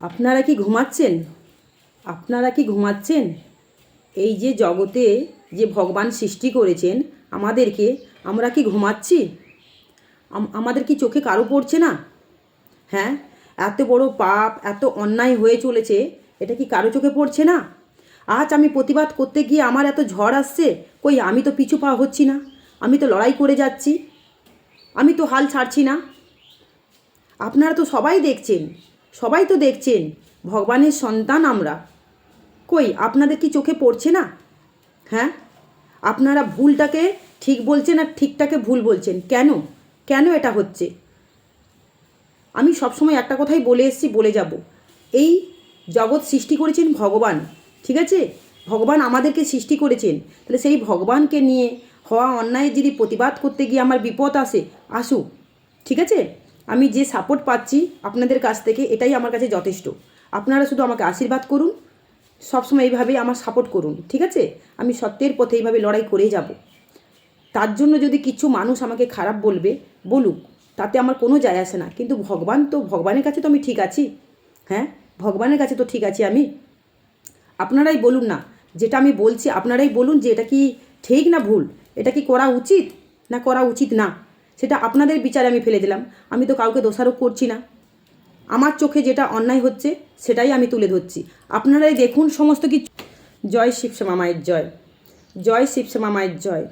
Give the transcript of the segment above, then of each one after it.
আপনারা কি ঘুমাচ্ছেন? আপনারা কি ঘুমাচ্ছেন? এই যে জগতে যে ভগবান সৃষ্টি করেছেন, আমাদেরকে আমরা কি ঘুমাচ্ছি? আমাদের কি চোখে কারও পড়ছে না? হ্যাঁ এত বড় পাপ, এত অন্যায় হয়ে চলেছে, এটা কি কারও চোখে পড়ছে না? আজ আমি প্রতিবাদ করতে গিয়ে আমার এত ঝড় আসছে, কই আমি তো পিছু পা হচ্ছি না? আমি তো লড়াই করে যাচ্ছি। আমি তো হাল ছাড়ছি না। আপনারা তো সবাই দেখছেন। সবাই তো দেখছেন, ভগবানের সন্তান আমরা। কই, আপনাদের কি চোখে পড়ছে না? হ্যাঁ? আপনারা ভুলটাকে ঠিক বলছেন আর ঠিকটাকে ভুল বলছেন। কেন? কেন এটা হচ্ছে? আমি সবসময় একটা কথাই বলে এসেছি, বলে যাব। এই জগৎ সৃষ্টি করেছেন ভগবান, ঠিক আছে? ভগবান আমাদেরকে সৃষ্টি করেছেন। তাহলে সেই ভগবানকে নিয়ে হওয়া অন্যায়ের যদি প্রতিবাদ করতে গিয়ে আমার বিপদ আসে, আসুক, ঠিক আছে? আমি যে সাপোর্ট পাচ্ছি আপনাদের কাছ থেকে, এটাই আমার কাছে যথেষ্ট। আপনারা শুধু আমাকে আশীর্বাদ করুন, সবসময় এইভাবেই আমার সাপোর্ট করুন, ঠিক আছে? আমি সত্যের পথে এইভাবে লড়াই করেই যাব। তার জন্য যদি কিছু মানুষ আমাকে খারাপ বলবে, বলুক, তাতে আমার কোনো যায় আসে না। কিন্তু ভগবান তো, ভগবানের কাছে তো আমি ঠিক আছি। হ্যাঁ? ভগবানের কাছে তো ঠিক আছি আমি। আপনারাই বলুন না, যেটা আমি বলছি আপনারাই বলুন যে এটা কি ঠিক না ভুল? এটা কি করা উচিত না করা উচিত না? সেটা আপনাদের বিচারে আমি ফেলে দিলাম। আমি তো কাউকে দোষারোপ করছি না। আমার চোখে যেটা অন্যায় হচ্ছে, সেটাই আমি তুলে ধরছি। আপনারাই দেখুন সমস্ত কিছু। জয় শিবশ্যামা মায়ের জয়। জয় শিবশ্যামা মায়ের জয়।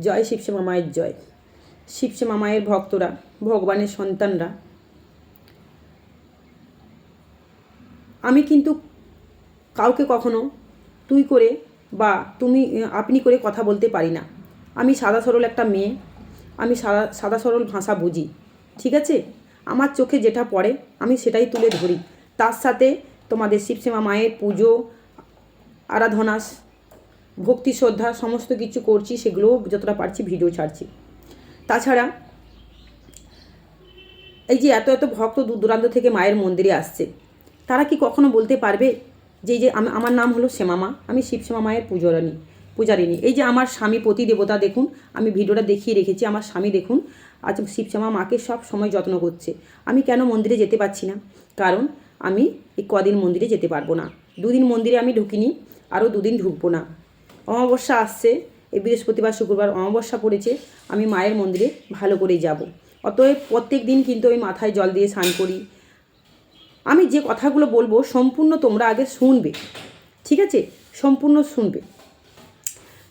জয় শিবশ্যামা মায়ের জয়। শিবশ্যামা মায়ের ভক্তরা, ভগবানের সন্তানরা। আমি কিন্তু কাউকে কখনো তুই করে বা তুমি, আপনি করে কথা বলতে পারি না। আমি সাদা সরল একটা মেয়ে। আমি সাদা সাদা সরল ভাষা বুঝি, ঠিক আছে? আমার চোখে যেটা পড়ে, আমি সেটাই তুলে ধরি। তার সাথে তোমাদের শিবসীমা মায়ের পুজো, আরাধনা, ভক্তি শ্রদ্ধা, সমস্ত কিছু করছি, সেগুলোও যতটা পারছি ভিডিও ছাড়ছি। তাছাড়া এই যে এত এত ভক্ত দূর দূরান্ত থেকে মায়ের মন্দিরে আসছে, তারা কি কখনো বলতে পারবে যে যে আমার নাম হলো শ্যামামা, আমি শিবশ্যামা মায়ের পূজারানী? পূজারিনী এই যে আমার স্বামী প্রতি দেবতা দেখুন, আমি ভিডিওটা দেখিয়ে রেখেছি, আমার স্বামী দেখুন, আজ শিবশ্যামা মাকে সব সময় যত্ন করছে। আমি কেন মন্দিরে যেতে পারছি না? কারণ আমি এই কদিন মন্দিরে যেতে পারব না। দুদিন মন্দিরে আমি ঢুকিনি, আরও দুদিন ঢুকবো না। অমাবস্যা আসছে, এই বৃহস্পতিবার, শুক্রবার অমাবস্যা পড়েছে, আমি মায়ের মন্দিরে ভালো করেই যাব। অতএব প্রত্যেক দিন কিন্তু আমি মাথায় জল দিয়ে স্নান করি। আমি যে কথাগুলো বলব সম্পূর্ণ তোমরা আগে শুনবে, ঠিক আছে? সম্পূর্ণ শুনবে।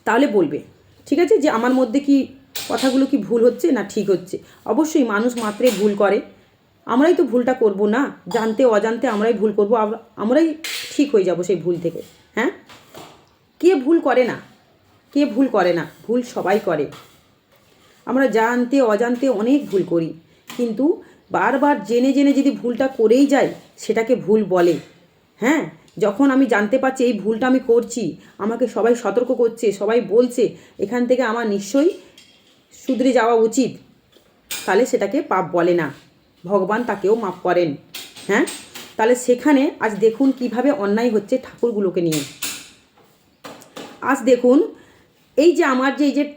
তাহলে বলবে, ঠিক আছে? যে আমার মধ্যে কি কথাগুলো কি ভুল হচ্ছে না ঠিক হচ্ছে? অবশ্যই মানুষ মাত্রে ভুল করে। আমরাই তো ভুলটা করব না। জানতে, অজান্তে আমরাই ভুল করব। আমরাই ঠিক হয়ে যাব সেই ভুল থেকে হ্যাঁ? কে ভুল করে না? কে ভুল করে না? ভুল সবাই করে। আমরা জানতে, অজান্তে অনেক ভুল করি। কিন্তু বারবার জেনে জেনে যদি ভুলটা করেই যাই সেটাকে ভুল বলে হ্যাঁ? যখন আমি জানতে পারছি এই ভুলটা আমি করছি, আমাকে সবাই সতর্ক করছে, সবাই বলছে, এখান থেকে আমার নিশ্চয়ই শুধরে যাওয়া উচিত। তাহলে সেটাকে পাপ বলে না। ভগবান তাকেও মাপ করেন। হ্যাঁ? তাহলে সেখানে আজ দেখুন কীভাবে অন্যায় হচ্ছে ঠাকুরগুলোকে নিয়ে। আজ দেখুন, এই যে আমার যে, এই যে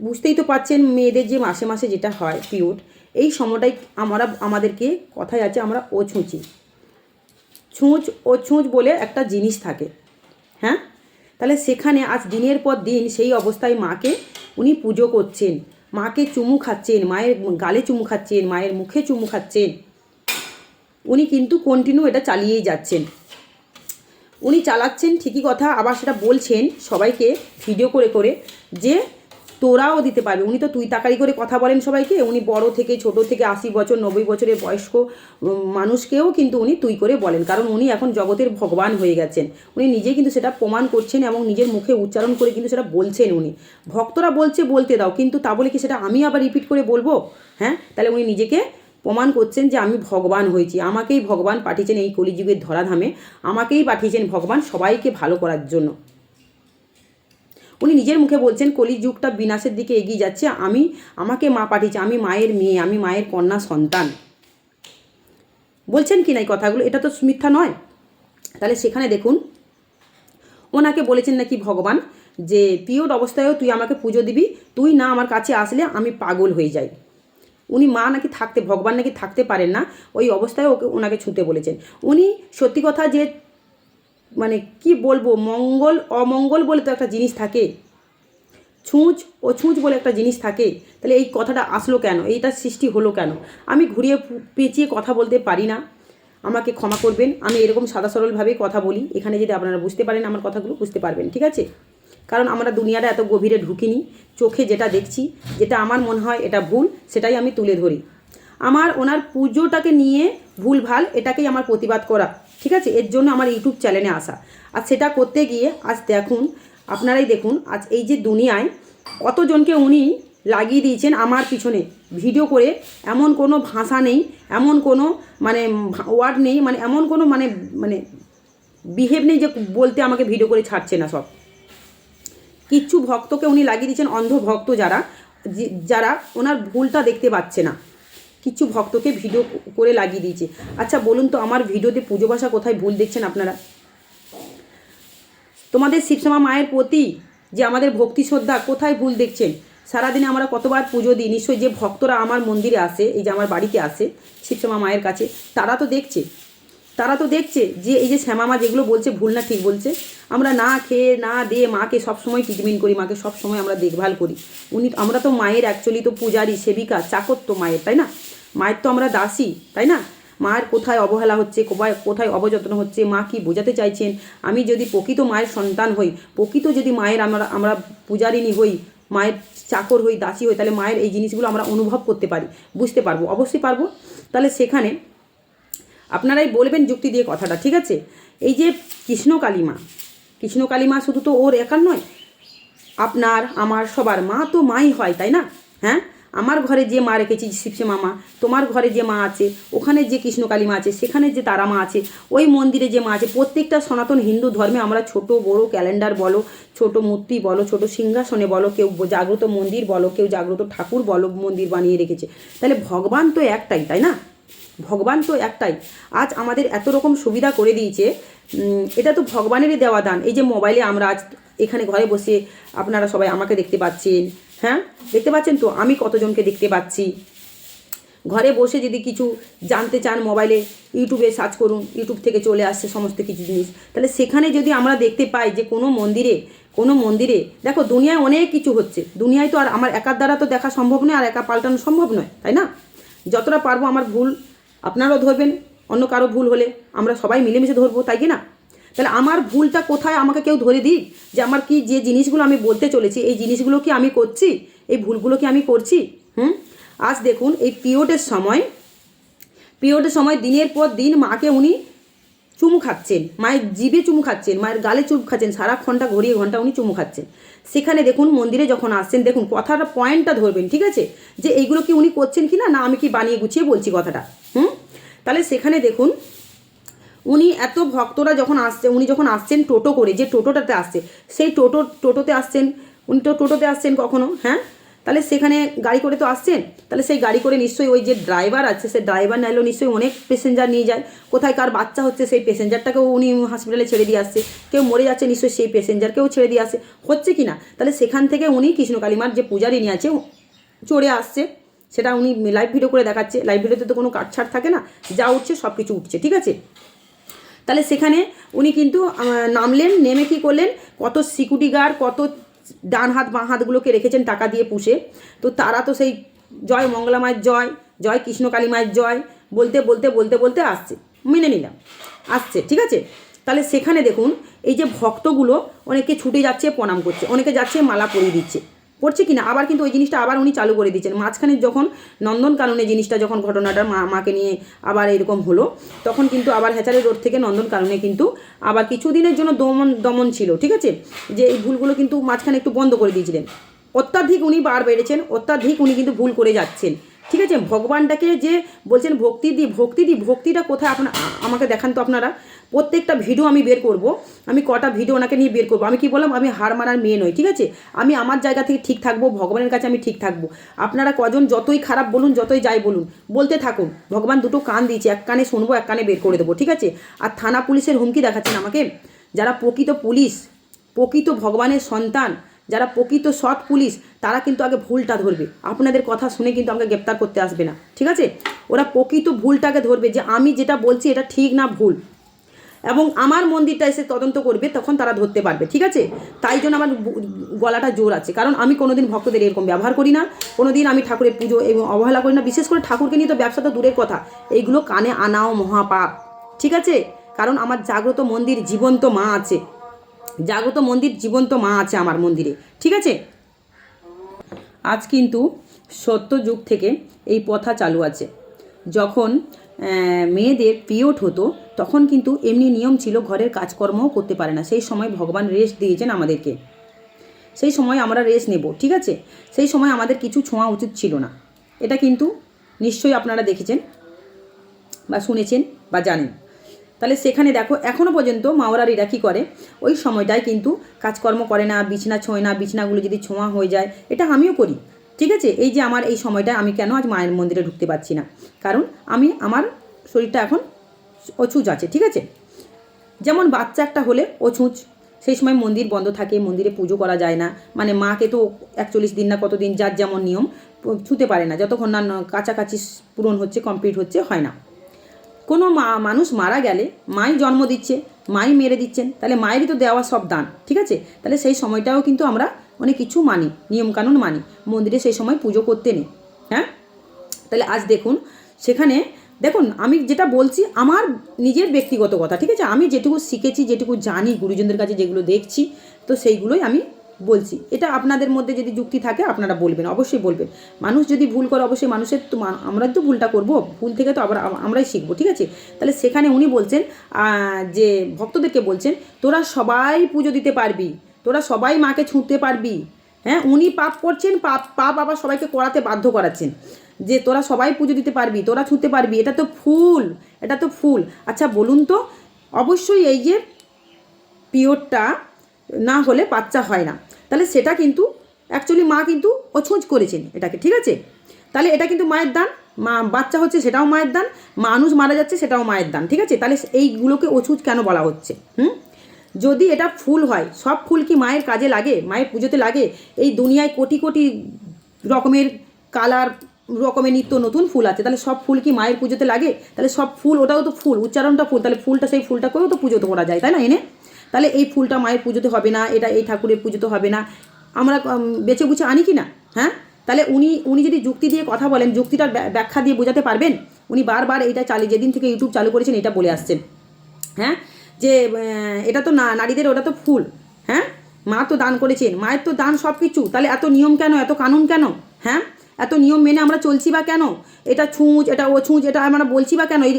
বুঝতেই তো পাচ্ছেন মেয়েদের যে মাসে মাসে যেটা হয় পিরিয়ড, এই সময়টাই আমরা, আমাদেরকে কথায় আছে, আমরা ও ছুঁচি। ছুঁচ ও ছুঁচ বলে একটা জিনিস থাকে। হ্যাঁ? তাহলে সেখানে আজ দিনের পর দিন সেই অবস্থায় মাকে উনি পুজো করছেন। মাকে চুমু খাচ্ছেন, মায়ের গালে চুমু খাচ্ছেন, মায়ের মুখে চুমু খাচ্ছেন। উনি কিন্তু কন্টিনিউ এটা চালিয়েই যাচ্ছেন। উনি চালাচ্ছেন ঠিকই কথা, আবার সেটা বলছেন সবাইকে ভিডিও করে করে যে তোরাও দিতে পারবে। উনি তো তুই তাকারি করে কথা বলেন সবাইকে। উনি বড় থেকে ছোট থেকে আশি বছর, নব্বই বছরের বয়স্ক মানুষকেও কিন্তু উনি তুই করে বলেন। কারণ উনি এখন জগতের ভগবান হয়ে গেছেন। উনি নিজেই কিন্তু সেটা প্রমাণ করছেন এবং নিজের মুখে উচ্চারণ করে কিন্তু সেটা বলছেন উনি। ভক্তরা বলছে, বলতে দাও, কিন্তু তা বলে কি সেটা আমি আবার রিপিট করে বলব? হ্যাঁ? তাহলে উনি নিজেকে প্রমাণ করছেন যে আমি ভগবান হয়েছি। আমাকেই ভগবান পাঠিয়েছেন এই কলিযুগের ধরাধামে। আমাকেই পাঠিয়েছেন ভগবান সবাইকে ভালো করার জন্য। উনি নিজের মুখে বলছেন, কলিযুগটা বিনাশের দিকে এগিয়ে যাচ্ছে। আমি, আমাকে মা পাঠিয়েছে। আমি মায়ের মেয়ে, আমি মায়ের কন্যা সন্তান। বলছেন কি না এই কথাগুলো? এটা তো মিথ্যা নয়। তাহলে সেখানে দেখুন, ওনাকে বলেছেন নাকি ভগবান যে, পিওর অবস্থায়ও তুই আমাকে পুজো দিবি। তুই না আমার কাছে আসলে আমি পাগল হয়ে যাই। উনি মা নাকি থাকতে, ভগবান নাকি থাকতে পারেন না, ওই অবস্থায় ওকে ওনাকে ছুঁতে বলেছেন। উনি সত্যি কথা যে মানে কি বলব, মঙ্গল, অমঙ্গল বলে তো একটা জিনিস থাকে। ছুঁচ ও ছুঁচ বলে একটা জিনিস থাকে। তাহলে এই কথাটা আসলো কেন? এইটা সৃষ্টি হলো কেন? আমি ঘুরিয়ে পেঁচিয়ে কথা বলতে পারি না। আমাকে ক্ষমা করবেন। আমি এরকম সাদা সরলভাবে কথা বলি। এখানে যদি আপনারা বুঝতে পারেন আমার কথাগুলো, বুঝতে পারবেন, ঠিক আছে? কারণ আমরা দুনিয়াটা এত গভীরে ঢুকিনি। চোখে যেটা দেখছি, যেটা আমার মনে হয় এটা ভুল, সেটাই আমি তুলে ধরি। আমার ওনার পুজোটাকে নিয়ে ভুলভাল এটাকেই আমার প্রতিবাদ করা। ঠিক আছে? এর জন্য আমার ইউটিউব চ্যানেলে আসা। আর সেটা করতে গিয়ে আজ দেখুন, আপনারাই দেখুন, আজ এই যে দুনিয়ায় কতজনকে উনি লাগিয়ে দিয়েছেন আমার পিছনে। ভিডিও করে এমন কোনো ভাষা নেই, এমন কোনো মানে ওয়ার্ড নেই মানে এমন কোনো মানে মানে বিহেভ নেই যে বলতে আমাকে ভিডিও করে ছাড়ছে না সব। কিচ্ছু ভক্তকে উনি লাগিয়ে দিয়েছেন অন্ধ ভক্ত যারা যারা ওনার ভুলটা দেখতে পাচ্ছে না। কিচ্ছু ভক্তকে ভিডিও করে লাগিয়ে দিয়েছে। আচ্ছা বলুন তো আমার ভিডিওতে পুজো বাসা কোথায় ভুল দেখছেন আপনারা? তোমাদের শিবশ্যামা মায়ের প্রতি যে আমাদের ভক্তি শ্রদ্ধা, কোথায় ভুল দেখছেন? সারাদিনে আমরা কতবার পুজো দিই? নিশ্চয়ই যে ভক্তরা আমার মন্দিরে আসে, এই যে আমার বাড়িতে আসে শিবশ্যামা মায়ের কাছে, তারা তো দেখছে। তারা তো দেখছে যে এই যে শ্যামা মা যেগুলো বলছে, ভুল না ঠিক বলছে। আমরা না খেয়ে, না দিয়ে মাকে সবসময় ট্রিটমেন্ট করি, মাকে সবসময় আমরা দেখভাল করি। উনি, আমরা তো মায়ের অ্যাকচুয়ালি তো পূজারি, সেবিকা, চাকর তো মায়ের, তাই না? মায়ের তো আমরা দাসী, তাই না? মায়ের কোথায় অবহেলা হচ্ছে কোথায় কোথায় অবযত্ন হচ্ছে, মা কি বোঝাতে চাইছেন? আমি যদি প্রকৃত মায়ের সন্তান হই, প্রকৃত যদি মায়ের আমরা আমরা পূজারিনী হই, মায়ের চাকর হই, দাসী হই, তাহলে মায়ের এই জিনিসগুলো আমরা অনুভব করতে পারি, বুঝতে পারব, অবশ্যই পারব। তাহলে সেখানে আপনারাই বলবেন যুক্তি দিয়ে কথাটা, ঠিক আছে? এই যে কৃষ্ণ কালীমা কৃষ্ণ কালীমা শুধু তো ওর একার নয়, আপনার, আমার, সবার, মা তো মাই হয়, তাই না? হ্যাঁ? আমার ঘরে যে মা রেখেছি শিবসে মামা, তোমার ঘরে যে মা আছে, ওখানে যে কৃষ্ণকালী মা আছে, সেখানে যে তারা মা আছে, ওই মন্দিরে যে মা আছে, প্রত্যেকটা সনাতন হিন্দু ধর্মে আমরা ছোট, বড় ক্যালেন্ডার বলো, ছোট মূর্তি বলো, ছোট সিংহাসনে বলো, কেউ জাগ্রত মন্দির বলো, কেউ জাগ্রত ঠাকুর বলো, মন্দির বানিয়ে রেখেছে। তাহলে ভগবান তো একটাই, তাই না? ভগবান তো একটাই। আজ আমাদের এত রকম সুবিধা করে দিয়েছে এটা তো ভগবানেরই দেওয়া দান। এই যে মোবাইলে আমরা আজ এখানে ঘরে বসে আপনারা সবাই আমাকে দেখতে পাচ্ছেন হ্যাঁ? দেখতে পাচ্ছেন তো? আমি কতজনকে দেখতে পাচ্ছি? ঘরে বসে যদি কিছু জানতে চান মোবাইলে, ইউটিউবে সার্চ করুন, ইউটিউব থেকে চলে আসছে সমস্ত কিছু জিনিস। তাহলে সেখানে যদি আমরা দেখতে পাই যে কোনো মন্দিরে কোনো মন্দিরে, দেখো দুনিয়ায় অনেক কিছু হচ্ছে। দুনিয়ায় তো আর আমার একার দ্বারা তো দেখা সম্ভব নয়, আর একা পাল্টানো সম্ভব নয়, তাই না? যতটা পারব আমার ভুল, আপনারাও ধরবেন, অন্য কারও ভুল হলে আমরা সবাই মিলেমিশে ধরবো, তাই কি না? তাহলে আমার ভুলটা কোথায় আমাকে কেউ ধরে দিক? যে আমার কি যে জিনিসগুলো আমি বলতে চলেছি, এই জিনিসগুলো কি আমি করছি? এই ভুলগুলো কি আমি করছি? হুম? আজ দেখুন, এই পিরিয়ডের সময় পিরিয়ডের সময় দিনের পর দিন মাকে উনি চুমু খাচ্ছেন, মায়ের জিভে চুমু খাচ্ছেন, মায়ের গালে চুমু খাচ্ছেন সারাক্ষণটা ঘড়িয়ে ঘণ্টা উনি চুমু খাচ্ছেন। সেখানে দেখুন, মন্দিরে যখন আসছেন, দেখুন কথাটা পয়েন্টটা ধরবেন, ঠিক আছে? যে এইগুলো কি উনি করছেন কি না না, আমি কি বানিয়ে গুছিয়ে বলছি কথাটা? হুম? তাহলে সেখানে দেখুন উনি এত ভক্তরা যখন আসছে, উনি যখন আসছেন টোটো করে, যে টোটোটাতে আসছে, সেই টোটো, টোটোতে আসছেন, উনি তো টোটোতে আসছেন কখনো হ্যাঁ? তাহলে সেখানে গাড়ি করে তো আসছেন, তাহলে সেই গাড়ি করে নিশ্চয়ই ওই যে ড্রাইভার আছে সেই ড্রাইভার নাইলেও নিশ্চয়ই অনেক প্যাসেঞ্জার নিয়ে যায়, কোথায় কার বাচ্চা হচ্ছে সেই প্যাসেঞ্জারটাকেও উনি হসপিটালে ছেড়ে দিয়ে আসছে, কেউ মরে যাচ্ছে নিশ্চয়ই সেই প্যাসেঞ্জারকেও ছেড়ে দিয়ে আসে হচ্ছে কি না? তাহলে সেখান থেকে উনি কৃষ্ণকালীমার যে পূজারিনী আছে, চড়ে আসছে, সেটা উনি লাইভ ভিডিও করে দেখাচ্ছে লাইভ ভিডিওতে তো কোনো কাটছাড় থাকে না, যা উঠছে সব কিছু উঠছে, ঠিক আছে? তাহলে সেখানে উনি কিন্তু নামলেন, নেমে কি করলেন? কত সিকিউরিটি গার্ড কত ডান হাত, বাঁ হাতগুলোকে রেখেছেন টাকা দিয়ে পুষে। তো তারা তো সেই জয় মঙ্গলা মায়ের জয় জয় কৃষ্ণ কালী মায়ের জয়, বলতে বলতে বলতে বলতে আসছে। মেনে নিলাম। আসছে, ঠিক আছে? তাহলে সেখানে দেখুন, এই যে ভক্তগুলো অনেকে ছুটে যাচ্ছে, প্রণাম করছে, অনেকে যাচ্ছে, মালা পরিয়ে দিচ্ছে। পড়ছে কি না আবার কিন্তু ওই জিনিসটা আবার উনি চালু করে দিচ্ছেন মাঝখানে যখন নন্দনকাননে জিনিসটা যখন ঘটনাটা মা, মাকে নিয়ে আবার এরকম হলো, তখন কিন্তু আবার হ্যাচারি রোড থেকে নন্দনকাননে কিন্তু আবার কিছুদিনের জন্য দমন দমন ছিল, ঠিক আছে? যে এই ভুলগুলো কিন্তু মাঝখানে একটু বন্ধ করে দিয়েছিলেন। অত্যাধিক উনি বার বেড়েছেন, অত্যাধিক উনি কিন্তু ভুল করে যাচ্ছেন। ঠিক আছে? ভগবানটাকে যে বলছেন ভক্তি দি ভক্তি দি, ভক্তিটা কোথায় আপনার আমাকে দেখান তো আপনারা। প্রত্যেকটা ভিডিও আমি বের করব। আমি কটা ভিডিও ওনাকে নিয়ে বের করব। আমি কি বললাম? আমি হার মানার মেয়ে নই, ঠিক আছে? আমি আমার জায়গা থেকে ঠিক থাকব, ভগবানের কাছে আমি ঠিক থাকব। আপনারা কজন যতই খারাপ বলুন, যতই যাই বলুন, বলতে থাকুন। ভগবান দুটো কান দিয়েছে, এক কানে শুনব, এক কানে বের করে দেবো, ঠিক আছে? আর থানা পুলিশের হুমকি দেখাচ্ছেন আমাকে? যারা প্রকৃত পুলিশ, প্রকৃত ভগবানের সন্তান যারা প্রকৃত সৎ পুলিশ, তারা কিন্তু আগে ভুলটা ধরবে। আপনাদের কথা শুনে কিন্তু আমাকে গ্রেপ্তার করতে আসবে না। ঠিক আছে? ওরা প্রকৃত ভুলটাকে ধরবে যে আমি যেটা বলছি এটা ঠিক না ভুল। এবং আমার মন্দিরটা এসে তদন্ত করবে, তখন তারা ধরতে পারবে। ঠিক আছে? তাই জন্য আমার গলাটা জোর আছে। কারণ আমি কোনোদিন ভক্তদের এরকম ব্যবহার করি না। কোনোদিন আমি ঠাকুরের পুজো এবং অবহেলা করি না। বিশেষ করে ঠাকুরকে নিয়ে তো ব্যবসা তো দূরের কথা। এইগুলো কানে আনাও মহাপাপ। ঠিক আছে? কারণ আমার জাগ্রত মন্দির জীবন্ত মা আছে। জাগ্রত মন্দির, জীবন্ত মা আছে আমার মন্দিরে, ঠিক আছে? আজ কিন্তু সত্য যুগ থেকে এই প্রথা চালু আছে। যখন মেয়েদের পিরিয়ড হতো, তখন কিন্তু এমনি নিয়ম ছিল ঘরের কাজকর্মও করতে পারে না। সেই সময় ভগবান রেস্ট দিয়েছেন আমাদেরকে। সেই সময় আমরা রেস্ট নেব, ঠিক আছে? সেই সময় আমাদের কিছু ছোঁয়া উচিত ছিল না। এটা কিন্তু নিশ্চয়ই আপনারা দেখেছেন বা শুনেছেন বা জানেন। তাহলে সেখানে দেখো এখনও পর্যন্ত মাওরারিরা কী করে? ওই সময়টায় কিন্তু কাজকর্ম করে না, বিছনা ছোঁয় না, বিছনাগুলো যদি ছোঁয়া হয়ে যায়, এটা আমিও করি। ঠিক আছে? এই যে আমার এই সময়টায় আমি কেন আজ মায়ের মন্দিরে ঢুকতে পারছি না? কারণ আমি, আমার শরীরটা এখন অছুচ আছে, ঠিক আছে? যেমন বাচ্চা একটা হলে ও ছুঁচ সেই সময় মন্দির বন্ধ থাকে, মন্দিরে পুজো করা যায় না। মানে মাকে তো একচল্লিশ দিন না কতদিন, যার যেমন নিয়ম, ছুতে পারে না। যতক্ষণ না কাছাকাছি পূরণ হচ্ছে কমপ্লিট হচ্ছে, হয় না। কোনো মা, মানুষ মারা গেলে মাই জন্ম দিচ্ছে, মাই মেরে দিচ্ছেন, তাহলে মায়েরই তো দেওয়া সব দান, ঠিক আছে? তাহলে সেই সময়টাও কিন্তু আমরা অনেক কিছু মানি, নিয়মকানুন মানি, মন্দিরে সেই সময় পুজো করতে নেই হ্যাঁ? তাহলে আজ দেখুন, সেখানে দেখুন, আমি যেটা বলছি আমার নিজের ব্যক্তিগত কথা, ঠিক আছে? আমি যেটুকু শিখেছি, যেটুকু জানি, গুরুজনদের কাছে যেগুলো দেখছি, তো সেইগুলোই আমি বলছি, এটা আপনাদের মধ্যে যদি যুক্তি থাকে, আপনারা বলবেন, অবশ্যই বলবেন। মানুষ যদি ভুল করে, অবশ্যই মানুষের তো আমরা তো ভুলটা করব, ভুল থেকে তো আবার আমরাই শিখব, ঠিক আছে? তাহলে সেখানে উনি বলছেন যে ভক্তদেরকে বলছেন, তোরা সবাই পুজো দিতে পারবি, তোরা সবাই মাকে ছুঁতে পারবি। হ্যাঁ উনি পাপ করছেন, পাপ পাপ আবার সবাইকে করাতে বাধ্য করাচ্ছেন, যে তোরা সবাই পুজো দিতে পারবি, তোরা ছুঁতে পারবি, এটা তো ফুল, এটা তো ফুল। আচ্ছা বলুন তো, অবশ্যই এই যে পিওরটা না হলে বাচ্চা হয় না। তাহলে সেটা কিন্তু অ্যাকচুয়ালি মা কিন্তু অছুঁচ করেছেন এটাকে, ঠিক আছে? তাহলে এটা কিন্তু মায়ের দান, মা বাচ্চা হচ্ছে সেটাও মায়ের দান, মানুষ মারা যাচ্ছে সেটাও মায়ের দান, ঠিক আছে? তাহলে এইগুলোকে অছুঁচ কেন বলা হচ্ছে, হুম? যদি এটা ফুল হয়, সব ফুল কি মায়ের কাজে লাগে, মায়ের পুজোতে লাগে? এই দুনিয়ায় কোটি কোটি রকমের কালার, রকমের নিত্য নতুন ফুল আছে, তাহলে সব ফুল কি মায়ের পুজোতে লাগে? তাহলে সব ফুল, ওটাও তো ফুল, উচ্চারণটা ফুল, তাহলে ফুলটা সেই ফুলটা করেও তো পুজো করা যায়, তাই না, এনে? তাহলে এই ফুলটা মায়ের পুজোতে হবে না, এটা এই ঠাকুরের পুজোতে হবে না। আমরা বেছে বুঝে আনি কি না? হ্যাঁ? তাহলে উনি উনি যদি যুক্তি দিয়ে কথা বলেন, যুক্তিটার ব্যা- ব্যাখ্যা দিয়ে বোঝাতে পারবেন, উনি বারবার এটা চালিয়ে, যেদিন থেকে ইউটিউব চালু করেছেন, এটা বলে আসছেন। হ্যাঁ? যে এটা তো না, নারীদের, ওটা তো ফুল। হ্যাঁ? মা তো দান করেছেন, মায়ের তো দান সব কিছু তাহলে এত নিয়ম কেন, এত কানুন কেন? হ্যাঁ? এত নিয়ম মেনে আমরা চলছি বা কেন? এটা ছুঁচ, এটা ও ছুঁচ, এটা আমরা বলছি বা কেন? এই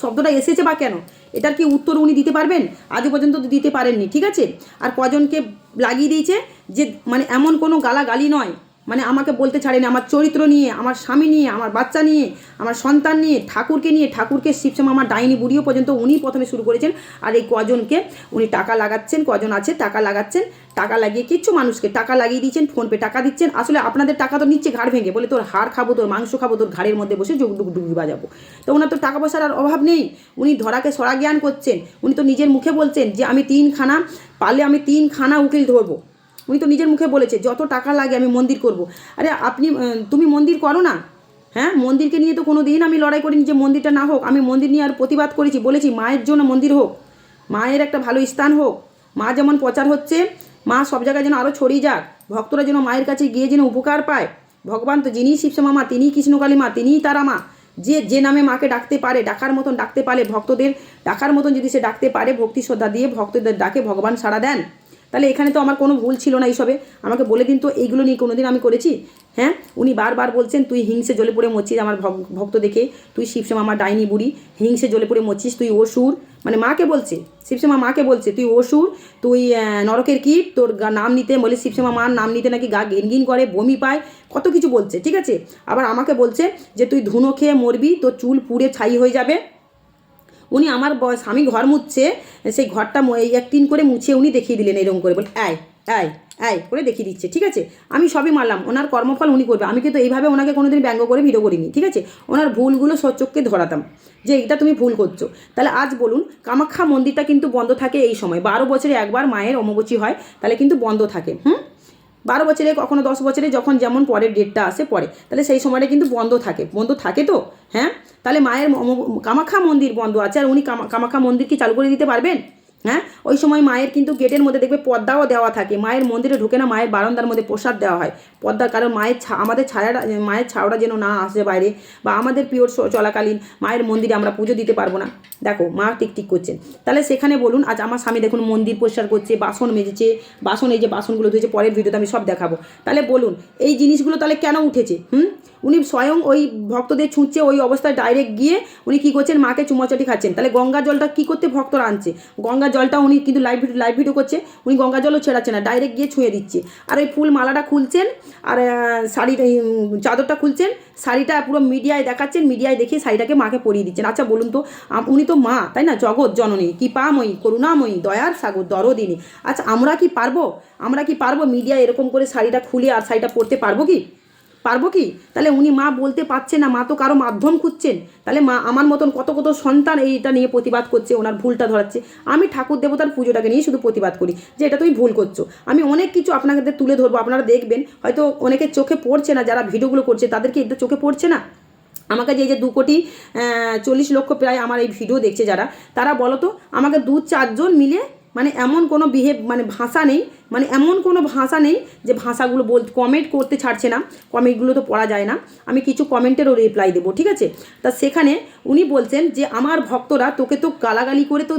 শব্দটা এসেছে বা কেন? এটার কি উত্তর উনি দিতে পারবেন? আজও পর্যন্ত দিতে পারেননি, ঠিক আছে? আর কজনকে লাগিয়ে দিয়েছে যে মানে এমন কোনো গালাগালি নয়। মানে আমাকে বলতে ছাড়েনি, আমার চরিত্র নিয়ে, আমার স্বামী নিয়ে, আমার বাচ্চা নিয়ে, আমার সন্তান নিয়ে, ঠাকুরকে নিয়ে, ঠাকুরকে শিবশ্যাম আমার ডাইনি বুড়িও পর্যন্ত উনি প্রথমে শুরু করেছেন। আর এই কজনকে উনি টাকা লাগাচ্ছেন, কজন আছে, টাকা লাগাচ্ছেন, টাকা লাগিয়ে কিচ্ছু মানুষকে টাকা লাগিয়ে দিচ্ছেন ফোনপে টাকা দিচ্ছেন। আসলে আপনাদের টাকা তো নিচ্ছে ঘাড় ভেঙে, বলে তোর হাড় খাব, তোর মাংস খাব, তোর ঘাড়ের মধ্যে বসে যুগ ডুগ বাজাবো। তো ওনার তো টাকা পয়সার আর অভাব নেই, উনি ধরাকে সরা জ্ঞান করছেন, উনি তো নিজের মুখে বলছেন যে আমি তিনখানা, পারলে আমি তিনখানা উকিল ধরবো। উনি তো নিজের মুখে বলেছে, যত টাকা লাগে আমি মন্দির করব। আরে আপনি তুমি মন্দির করো না। হ্যাঁ মন্দিরকে নিয়ে তো কোনো দিন আমি লড়াই করিনি যে মন্দিরটা না হোক। আমি মন্দির নিয়ে আর প্রতিবাদ করেছি, বলেছি মায়ের জন্য মন্দির হোক, মায়ের একটা ভালো স্থান হোক। মা যেমন প্রচার হচ্ছে, মা সব জায়গায় যেন আরও ছড়িয়ে যাক। ভক্তরা যেন মায়ের কাছে গিয়ে যেন উপকার পায়। ভগবান তো যিনিই শিবশ্যামা মা, তিনিই কৃষ্ণকালী মা, তিনিই তারা মা। যে যে নামে মাকে ডাকতে পারে, ডাকার মতন ডাকতে পারে ভক্তদের, ডাকার মতন যদি সে ডাকতে পারে, ভক্তি শ্রদ্ধা দিয়ে ভক্তদের ডাকে ভগবান সাড়া দেন। তাহলে এখানে তো আমার কোনো ভুল ছিল না এইসবে। আমাকে বলে দিন তো, এইগুলো নিয়ে কোনোদিন আমি করেছি? হ্যাঁ? উনি বারবার বলছেন, তুই হিংসে জ্বলে পড়ে মরছিস আমার ভক্ত দেখে। তুই শিবশ্যামা আমার ডাইনি বুড়ি, হিংসে জ্বলে পড়ে মরছিস তুই অসুর। মানে মাকে বলছে শিবশ্যামা মাকে বলছে, তুই অসুর, তুই নরকের কীট, তোর নাম নিতে। বলে শিবশ্যামা মার নাম নিতে নাকি গা ঘিনঘিন করে, বমি পায়, কত কিছু বলছে, ঠিক আছে? আবার আমাকে বলছে যে, তুই ধুনো খেয়ে মরবি, তোর চুল পুড়ে ছাই হয়ে যাবে। উনি আমার ব- স্বামী ঘর মুছছে, সেই ঘরটা এই একদিন করে মুছে উনি দেখিয়ে দিলেন এরকম করে বলে আয় আয় আয় করে দেখিয়ে দিচ্ছে, ঠিক আছে? আমি সবই মারলাম, ওনার কর্মফল উনি করবে, আমি কিন্তু এইভাবে ওনাকে কোনোদিন ব্যঙ্গ করে ভিডিও করিনি, ঠিক আছে? ওনার ভুলগুলো সচক্ষে ধরাতাম, যে এটা তুমি ভুল করছ। তাহলে আজ বলুন, কামাখ্যা মন্দিরটা কিন্তু বন্ধ থাকে এই সময়, বারো বছরে একবার মায়ের অমবচি হয়, তাহলে কিন্তু বন্ধ থাকে, হুম? বারো বছরে, কখনো দশ বছরে, যখন যেমন পরের ডেটটা আসে, পরে। তাহলে সেই সময়টা কিন্তু বন্ধ থাকে। বন্ধ থাকে তো? হ্যাঁ? তাহলে মায়ের কামাখ্যা মন্দির বন্ধ আছে, আর উনি কামা- কামাখ্যা মন্দির কি চালু করে দিতে পারবেন? হ্যাঁ? ওই সময় মায়ের কিন্তু গেটের মধ্যে দেখবে পর্দাও দেওয়া থাকে। মায়ের মন্দিরে ঢুকে না মায়ের বারান্দার মধ্যে প্রসাদ দেওয়া হয়। পর্দা কারণ মায়ের ছা আমাদের ছায়াটা, মায়ের ছাওটা যেন না আসে বাইরে বা আমাদের পিওর চলাকালীন মায়ের মন্দিরে আমরা পুজো দিতে পারব না। দেখো, মা টিকটিক করছেন। তাহলে সেখানে বলুন, আজ আমার স্বামী দেখুন মন্দির পরিষ্কার করছে, বাসন মেজেছে, বাসন এই যে বাসনগুলো ধুয়েছে, পরের ভিডিওতে আমি সব দেখাবো। তাহলে বলুন, এই জিনিসগুলো তাহলে কেন উঠেছে, হুম? উনি স্বয়ং ওই ভক্তদের ছুঁচছে ওই অবস্থায় ডাইরেক্ট গিয়ে উনি কী করছেন, মাকে চুমাচাটি খাচ্ছেন। তাহলে গঙ্গা জলটা কী করতে ভক্তরা আনছে? গঙ্গা জলটা উনি কিন্তু লাইভ ভিডিও লাইভ ভিডিও করছে, উনি গঙ্গা জলও ছেড়াচ্ছে না ডাইরেক্ট গিয়ে ছুঁয়ে দিচ্ছে। আর ওই ফুল মালাটা খুলছেন, আর শাড়িটা চাদরটা খুলছেন, শাড়িটা পুরো মিডিয়ায় দেখাচ্ছেন, মিডিয়ায় দেখিয়ে শাড়িটাকে মাকে পরিয়ে দিচ্ছেন। আচ্ছা বলুন তো উনি তো মা, তাই না? জগৎ জননী, কৃপাময়ী, করুণাময়ী, দয়ার সাগর, দরদিনী। আচ্ছা আমরা কি পারব? আমরা কি পারব মিডিয়া এরকম করে শাড়িটা খুলে আর শাড়িটা পরতে পারব কি? পারব কি? তাহলে উনি মা বলতে পারছে না, মা তো কারও মাধ্যম খুঁজছেন। তাহলে মা আমার মতন কত কত সন্তান এইটা নিয়ে প্রতিবাদ করছে, ওনার ভুলটা ধরাচ্ছে। আমি ঠাকুর দেবতার পুজোটাকে নিয়ে শুধু প্রতিবাদ করি, যে এটা তুমি ভুল করছ। আমি অনেক কিছু আপনাদের তুলে ধরবো, আপনারা দেখবেন, হয়তো অনেকের চোখে পড়ছে না, যারা ভিডিওগুলো করছে, তাদেরকে এটা চোখে পড়ছে না? আমাকে যে যে দু কোটি চল্লিশ লক্ষ প্রায় আমার এই ভিডিও দেখছে যারা, তারা বলো তো, আমাকে দু চারজন মিলে মানে এমন কোনো বিহেভ মানে ভাষা নেই মানে এমন কোনো ভাষা নেই যে ভাষাগুলো বল কমেন্ট করতে ছাড়ছে না কমেন্টগুলো তো পড়া যায় না। আমি কিছু কমেন্টেরও রিপ্লাই দেবো, ঠিক আছে? তা সেখানে উনি বলছেন যে, আমার ভক্তরা তোকে তো গালাগালি করে তো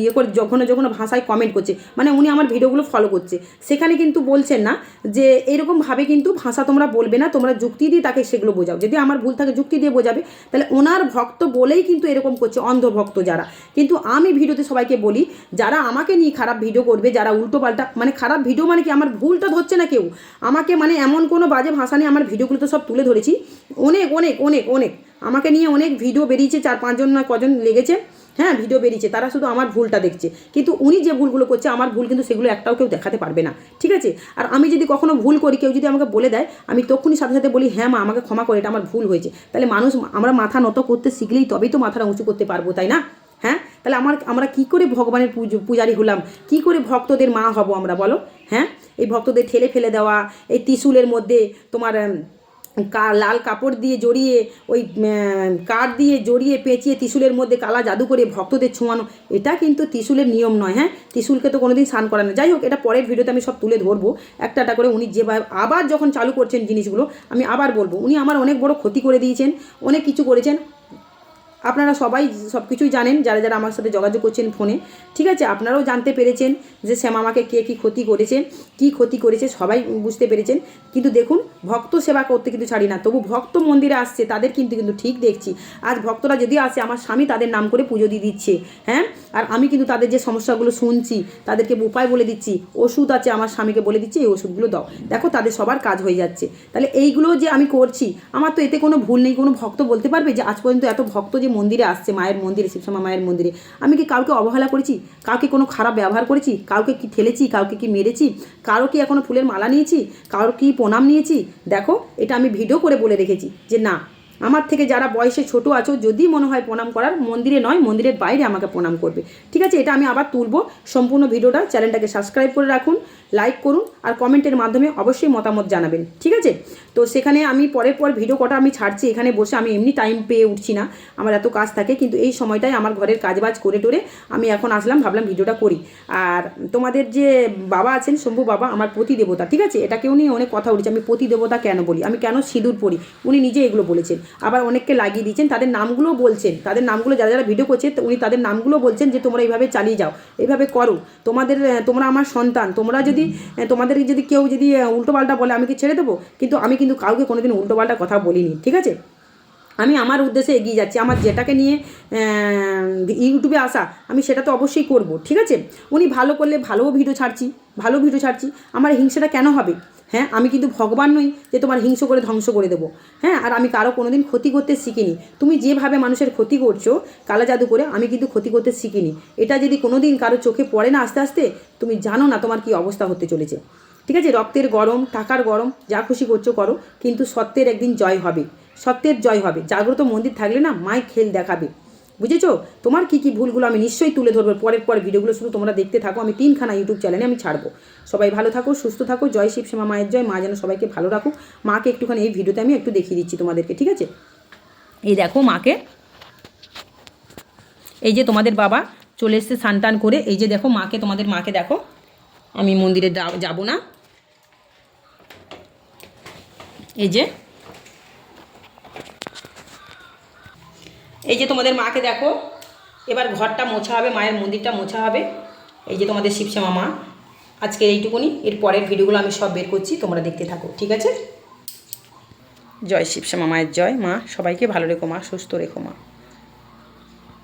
ইয়ে করে যখন যখন ভাষায় কমেন্ট করছে। মানে উনি আমার ভিডিওগুলো ফলো করছে। সেখানে কিন্তু বলছেন না যে এরকমভাবে কিন্তু ভাষা তোমরা বলবে না, তোমরা যুক্তি দিয়ে তাকে সেগুলো বোঝাও। যদি আমার ভুল থাকে যুক্তি দিয়ে বোঝাবে, তাহলে ওনার ভক্ত বলেই কিন্তু এরকম করছে অন্ধ ভক্ত যারা। কিন্তু আমি ভিডিওতে সবাইকে বলি, যারা আমাকে নিয়ে খারাপ ভিডিও করবে, যারা উল্টো পাল্টা মানে খারাপ ভিডিও মানে কি? আমার ভুলটা ধরছে না কেউ? আমাকে মানে এমন কোনো বাজে ভাষা নিয়ে আমার ভিডিওগুলো তো সব তুলে ধরেছি। অনেক অনেক অনেক অনেক। আমাকে নিয়ে অনেক ভিডিও বেরিয়েছে, চার, পাঁচজন না কজন লেগেছে। হ্যাঁ ভিডিও বেরিয়েছে, তারা শুধু আমার ভুলটা দেখছে। কিন্তু উনি যে ভুলগুলো করছে, আমার ভুল কিন্তু সেগুলো একটাও কেউ দেখাতে পারবে না। ঠিক আছে? আর আমি যদি কখনো ভুল করি, কেউ যদি আমাকে বলে দেয়, আমি তখনই সাথে সাথে বলি হ্যাঁ মা, আমাকে ক্ষমা করে এটা আমার ভুল হয়েছে। তাহলে মানুষ আমরা মাথা নত করতে শিখলেই তবেই তো মাথাটা উঁচু করতে পারব, তাই না? হ্যাঁ? তাহলে আমার, আমরা কি করে ভগবানের পুজো, পূজারি হলাম? কি করে ভক্তদের মা হব আমরা বলো? হ্যাঁ? এই ভক্তদের ঠেলে ফেলে দেওয়া, এই ত্রিশূলের মধ্যে তোমার কা, লাল কাপড় দিয়ে জড়িয়ে, ওই কাঠ দিয়ে জড়িয়ে পেঁচিয়ে ত্রিশূলের মধ্যে কালা জাদু করে ভক্তদের ছোঁয়ানো, এটা কিন্তু ত্রিশূলের নিয়ম নয় হ্যাঁ? ত্রিশূলকে তো কোনোদিন স্নান করা না যাই হোক, এটা পরের ভিডিওতে আমি সব তুলে ধরবো। একটা একটা করে উনি যেভাবে, আবার যখন চালু করছেন জিনিসগুলো, আমি আবার বলব, উনি আমার অনেক বড় ক্ষতি করে দিয়েছেন, অনেক কিছু করেছেন। আপনারা সবাই সব কিছুই জানেন, যারা যারা আমার সাথে যোগাযোগ করছেন ফোনে। ঠিক আছে, আপনারাও জানতে পেরেছেন যে শ্যামামাকে কে কী ক্ষতি করেছে, কি ক্ষতি করেছে, সবাই বুঝতে পেরেছেন। কিন্তু দেখুন, ভক্ত সেবা করতে কিন্তু ছাড়ি না। তবু ভক্ত মন্দিরে আসছে, তাদের কিন্তু কিন্তু ঠিক দেখছি। আজ ভক্তরা যদি আসে, আমার স্বামী তাদের নাম করে পুজো দিয়ে দিচ্ছে হ্যাঁ? আর আমি কিন্তু তাদের যে সমস্যাগুলো শুনছি, তাদেরকে উপায় বলে দিচ্ছি, ওষুধ আছে আমার স্বামীকে বলে দিচ্ছি, এই ওষুধগুলো দাও। দেখো, তাদের সবার কাজ হয়ে যাচ্ছে। তাহলে এইগুলো যে আমি করছি, আমার তো এতে কোনো ভুল নেই, কোনো ভক্ত বলতে পারবে যে আজ পর্যন্ত এত ভক্ত যে মন্দিরে আসছে, মায়ের মন্দিরে শিবসমা মায়ের মন্দিরে। আমি কি কাউকে অবহেলা করেছি? কাউকে কোনো খারাপ ব্যবহার করেছি? কাউকে কি ঠেলেছি? কাউকে কি মেরেছি? কারও কি এখনও ফুলের মালা নিয়েছি? কারও কি প্রণাম নিয়েছি? দেখো, এটা আমি ভিডিও করে বলে রেখেছি যে না আমার থেকে যারা বয়সে ছোট আছো, যদি মনে হয় প্রণাম করার, মন্দিরে নয়, মন্দিরের বাইরে আমাকে প্রণাম করবে। ঠিক আছে? এটা আমি আবার তুলবো। সম্পূর্ণ ভিডিওটা চ্যানেলটাকে সাবস্ক্রাইব করে রাখুন লাইক করুন, আর কমেন্টের মাধ্যমে অবশ্যই মতামত জানাবেন। ঠিক আছে? তো সেখানে আমি পরের পর ভিডিও কটা আমি ছাড়ছি, এখানে বসে আমি এমনি টাইম পেয়ে উঠছি না। আমার এত কাজ থাকে, কিন্তু এই সময়টাই আমার ঘরের কাজবাজ করে টোরে আমি এখন আসলাম, ভাবলাম ভিডিওটা করি। আর তোমাদের যে বাবা আছেন, শম্ভু বাবা, আমার প্রতি দেবতা ঠিক আছে? এটাকে উনি অনেক কথা উঠেছে, আমি প্রতি দেবতা কেন বলি? আমি কেন সিঁদুর পড়ি উনি নিজে এগুলো বলেছেন। আবার অনেককে লাগিয়ে দিয়েছেন, তাদের নামগুলোও বলছেন, তাদের নামগুলো যারা যারা ভিডিও করছে উনি তাদের নামগুলো বলছেন যে তোমরা এইভাবে চালিয়ে যাও, এইভাবে করো। তোমাদের তোমরা আমার সন্তান, তোমরা যদি তোমাদের যদি কেউ যদি উল্টোপাল্টা বলে আমি কি ছেড়ে দেবো? কিন্তু আমি কিন্তু কাউকে কোনোদিন উল্টোপাল্টা কথা বলিনি, ঠিক আছে? আমি আমার উদ্দেশ্যে এগিয়ে যাচ্ছি, আমার যেটাকে নিয়ে ইউটিউবে আসা, আমি সেটা তো অবশ্যই করব, ঠিক আছে? উনি ভালো করলে ভালোও ভিডিও ছাড়ছি, ভালো ভিডিও ছাড়ছি, আমার হিংসাটা কেন হবে? হ্যাঁ আমি কিন্তু ভগবান নই যে তোমার হিংস করে ধ্বংস করে দেবো। হ্যাঁ আর আমি কারও কোনো দিন ক্ষতি করতে শিখিনি। তুমি যেভাবে মানুষের ক্ষতি করছ, কালা জাদু করে আমি কিন্তু ক্ষতি করতে শিখিনি। এটা যদি কোনোদিন কারও চোখে পড়ে না আস্তে আস্তে, তুমি জানো না তোমার কি অবস্থা হতে চলেছে। ঠিক আছে, রক্তের গরম, টাকার গরম, যা খুশি করছ করো, কিন্তু সত্যের একদিন জয় হবে। সত্যের জয় হবে। জাগ্রত মন্দির থাকলে না মায় খেল দেখাবে। বুঝেছ? তোমার কি কি ভুলগুলো আমি নিশ্চয়ই তুলে ধরবো। পরের পর ভিডিওগুলো শুধু তোমরা দেখতে থাকো, আমি তিনখানা ইউটিউব চ্যানেলে আমি ছাড়বো। সবাই ভালো থাকো, সুস্থ থাকো, জয় শিবশ্যামা মায়ের জয়, মা যেন সবাইকে ভালো রাখুক। মাকে একটুখানি এই ভিডিওতে আমি একটু দেখিয়ে দিচ্ছি তোমাদেরকে, ঠিক আছে? এই দেখো মাকে। এই যে তোমাদের বাবা চলে এসছে স্নান করে। এই যে দেখো মাকে, তোমাদের মাকে দেখো। আমি মন্দিরে যাব না। এই যে এই যে তোমাদের মাকে দেখো, এবার ঘরটা মোছা হবে, মায়ের মন্দিরটা মোছা হবে। এই যে তোমাদের শিবশ্যামা মা আজকে এইটুকুনি, এর পরের ভিডিওগুলো আমি সব বের করছি, তোমরা দেখতে থাকো, ঠিক আছে? জয় শিবশ্যামা মায়ের জয়, মা। সবাইকে ভালো রেখো, মা। সুস্থ রেখো, মা।